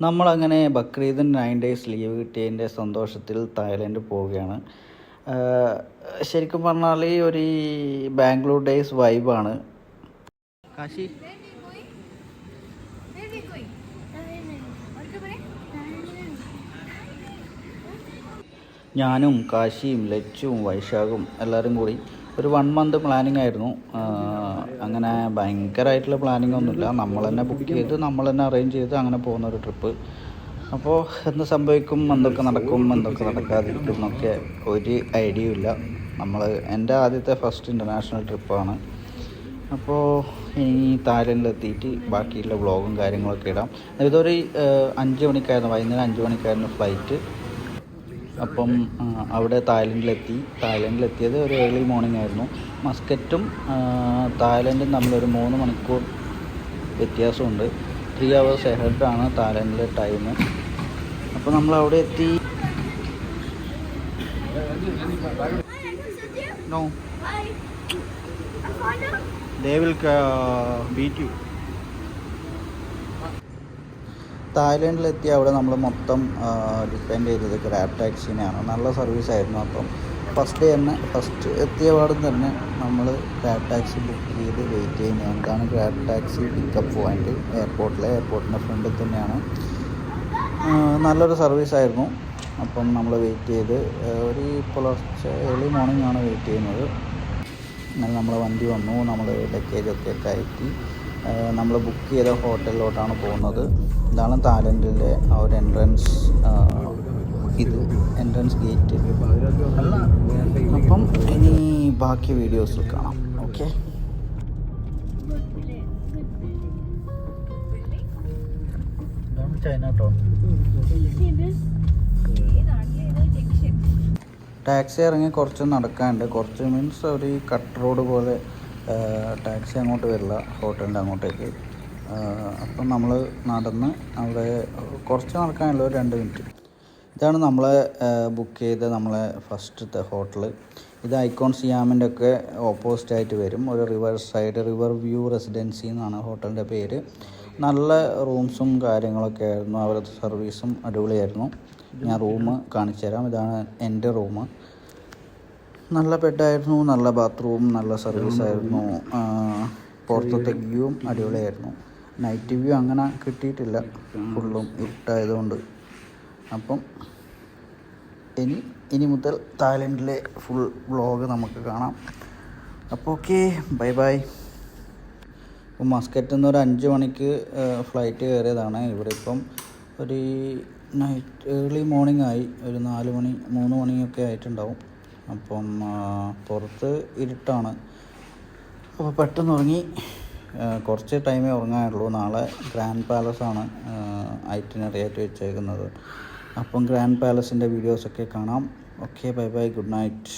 നമ്മളങ്ങനെ ബക്രീദിന് nine days leave കിട്ടിയതിന്റെ സന്തോഷത്തിൽ തായ്ലൻഡ് പോവുകയാണ്. ശരിക്കും പറഞ്ഞാൽ ഒരു ബാംഗ്ലൂർ ഡേയ്സ് വൈബാണ് കാശി ഞാനും കാശിയും ലച്ചും വൈശാഖും എല്ലാവരും കൂടി ഒരു വൺ മന്ത് പ്ലാനിങ് ആയിരുന്നു. അങ്ങനെ ഭയങ്കരമായിട്ടുള്ള പ്ലാനിങ് ഒന്നുമില്ല. നമ്മൾ തന്നെ ബുക്ക് ചെയ്ത് നമ്മൾ തന്നെ അറേഞ്ച് ചെയ്ത് അങ്ങനെ പോകുന്ന ഒരു ട്രിപ്പ് അപ്പോൾ എന്ത് സംഭവിക്കും എന്തൊക്കെ നടക്കും എന്തൊക്കെ നടക്കാതിരിക്കും എന്നൊക്കെ ഒരു ഐഡിയ ഇല്ല. നമ്മൾ എന്റെ ആദ്യത്തെ ഫസ്റ്റ് ഇന്റർനാഷണൽ ട്രിപ്പാണ് അപ്പോൾ ഇനി തായ്ലൻഡിലെത്തിയിട്ട് ബാക്കിയുള്ള വ്ളോഗും കാര്യങ്ങളൊക്കെ ഇടാം. ഇതൊരു അഞ്ച് മണിക്കായിരുന്നു വൈകുന്നേരം അഞ്ച് മണിക്കായിരുന്നു ഫ്ലൈറ്റ് അപ്പം അവിടെ തായ്ലൻഡിലെത്തി. തായ്ലൻഡിലെത്തിയത് ഒരു ഏർലി മോർണിംഗ് ആയിരുന്നു. മസ്കറ്റും തായ്ലൻഡും തമ്മിലൊരു മൂന്ന് മണിക്കൂർ വ്യത്യാസമുണ്ട്. ത്രീ അവേഴ്സ് എഹെഡാണ് തായ്ലൻഡിലെ ടൈം അപ്പോൾ നമ്മൾ അവിടെ എത്തി no. They will beat you തായ്ലൻഡിലെത്തി അവിടെ നമ്മൾ മൊത്തം ഡിപ്പെൻഡ് ചെയ്തത് ഗ്രാബ് ടാക്സിനെയാണ്. നല്ല സർവീസ് ആയിരുന്നു അപ്പം. ഫസ്റ്റ് ഡേ തന്നെ ഫസ്റ്റ് എത്തിയ പാടും തന്നെ നമ്മൾ ഗ്രാബ് ടാക്സി ബുക്ക് ചെയ്ത് വെയിറ്റ് ചെയ്യുന്നത്. ഇതാണ് ഗ്രാബ് ടാക്സി പിക്കപ്പ് പോയിന്റ് എയർപോർട്ടിലെ എയർപോർട്ടിന്റെ ഫ്രണ്ടിൽ തന്നെയാണ്. നല്ലൊരു സർവീസ് ആയിരുന്നു അപ്പം നമ്മൾ വെയിറ്റ് ചെയ്ത് ഒരു പുലർച്ചെ ഏർലി മോർണിംഗ് ആണ് വെയിറ്റ് ചെയ്യുന്നത്. അങ്ങനെ നമ്മൾ വണ്ടി വന്നു നമ്മൾ ലഗേജൊക്കെ കയറ്റി നമ്മൾ ബുക്ക് ചെയ്ത ഹോട്ടലിലോട്ടാണ് പോകുന്നത്. ഇതാണ് തായ്ലൻഡിലെ ആ ഒരു എൻട്രൻസ് ഇത് എൻട്രൻസ് ഗേറ്റ് അപ്പം ഇനി ബാക്കി വീഡിയോസ് കാണാം. Okay China town. ടാക്സി ഇറങ്ങി കുറച്ച് നടക്കാനുണ്ട്. കുറച്ച് മീൻസ് ഒരു കട്ട് റോഡ് പോലെ ടാക്സി അങ്ങോട്ട് വരില്ല ഹോട്ടലിന്റെ അങ്ങോട്ടേക്ക്. അപ്പം നമ്മൾ നടന്ന് അവിടെ കുറച്ച് നടക്കാനുള്ള ഒരു രണ്ട് മിനിറ്റ് ഇതാണ് നമ്മൾ ബുക്ക് ചെയ്ത നമ്മളെ ഫസ്റ്റത്തെ ഹോട്ടൽ ഇത് ഐക്കോൺ സിയാമിന്റെ ഒക്കെ ഓപ്പോസിറ്റ് ആയിട്ട് വരും. ഒരു river side river view residency എന്നാണ് ഹോട്ടലിന്റെ പേര്. നല്ല റൂംസും കാര്യങ്ങളൊക്കെ ആയിരുന്നു. അവരുടെ സർവീസും അടിപൊളിയായിരുന്നു. ഞാൻ റൂം കാണിച്ചു തരാം. ഇതാണ് എന്റെ റൂം. നല്ല ബെഡായിരുന്നു നല്ല ബാത്റൂം നല്ല സർവീസ് ആയിരുന്നു. പുറത്തത്തെ വ്യൂവും അടിപൊളിയായിരുന്നു. നൈറ്റ് വ്യൂ അങ്ങനെ കിട്ടിയിട്ടില്ല. ഫുള്ളും ഇരുട്ടായതുകൊണ്ട് അപ്പം ഇനി ഇനി മുതൽ തായ്ലൻഡിലെ ഫുൾ വ്ളോഗ് നമുക്ക് കാണാം. അപ്പോൾ ഓക്കെ ബൈ ബൈ ഇപ്പോൾ മസ്കറ്റിൽ നിന്ന് ഒരു അഞ്ച് മണിക്ക് ഫ്ലൈറ്റ് കയറിയതാണ്. ഇവിടെ ഇപ്പം ഒരു നൈറ്റ് ഏർലി മോർണിംഗ് ആയി. ഒരു നാല് മണി മൂന്ന് മണിയൊക്കെ ആയിട്ടുണ്ടാവും. അപ്പം പുറത്ത് ഇരുട്ടാണ്. അപ്പോൾ പെട്ടെന്ന് ഉറങ്ങി കുറച്ച് ടൈമേ ഉറങ്ങാനുള്ളൂ നാളെ ഗ്രാൻഡ് പാലസാണ് ഐറ്റിനറി ആയിട്ട് വെച്ചേക്കുന്നത്. അപ്പം ഗ്രാൻഡ് പാലസിന്റെ വീഡിയോസൊക്കെ കാണാം. Okay bye bye good night.